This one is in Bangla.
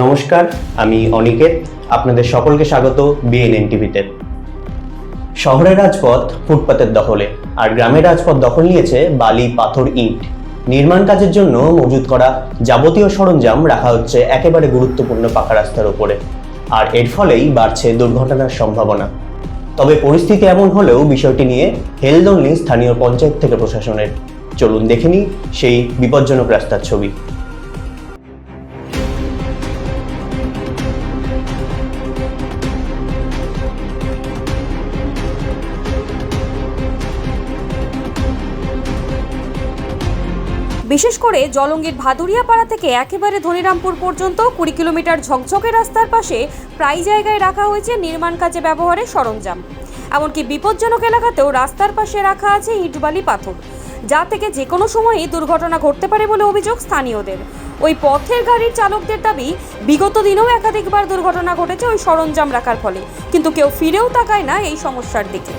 নমস্কার, আমি অনিকেত। আপনাদের সকলকে স্বাগত বিএনএন টিভিতে শহরের রাজপথ ফুটপাতের দখলে, আর গ্রামের রাজপথ দখল নিয়েছে বালি, পাথর, ইট। নির্মাণ কাজের জন্য মজুত করা যাবতীয় সরঞ্জাম রাখা হচ্ছে একেবারে গুরুত্বপূর্ণ পাকা রাস্তার উপরে। আর এর ফলেই বাড়ছে দুর্ঘটনার সম্ভাবনা। তবে পরিস্থিতি এমন হলেও বিষয়টি নিয়ে হেলদোল স্থানীয় পঞ্চায়েত থেকে প্রশাসনের। চলুন দেখে নিই সেই বিপজ্জনক রাস্তার ছবি। বিশেষ করে জলঙ্গির ভাদুরিয়াপাড়া থেকে একেবারে ধনিরামপুর পর্যন্ত কুড়ি কিলোমিটার ঝকঝকে রাস্তার পাশে প্রায় জায়গায় রাখা হয়েছে নির্মাণ কাজে ব্যবহারের সরঞ্জাম। এমনকি বিপজ্জনক এলাকাতেও রাস্তার পাশে রাখা আছে ইটবালি পাথর, যা থেকে যে কোনো সময়ই দুর্ঘটনা ঘটতে পারে বলে অভিযোগ স্থানীয়দের। ওই পথের গাড়ির চালকদের দাবি, বিগত দিনেও একাধিকবার দুর্ঘটনা ঘটেছে ওই সরঞ্জাম রাখার ফলে, কিন্তু কেউ ফিরেও তাকায় না এই সমস্যার দিকে।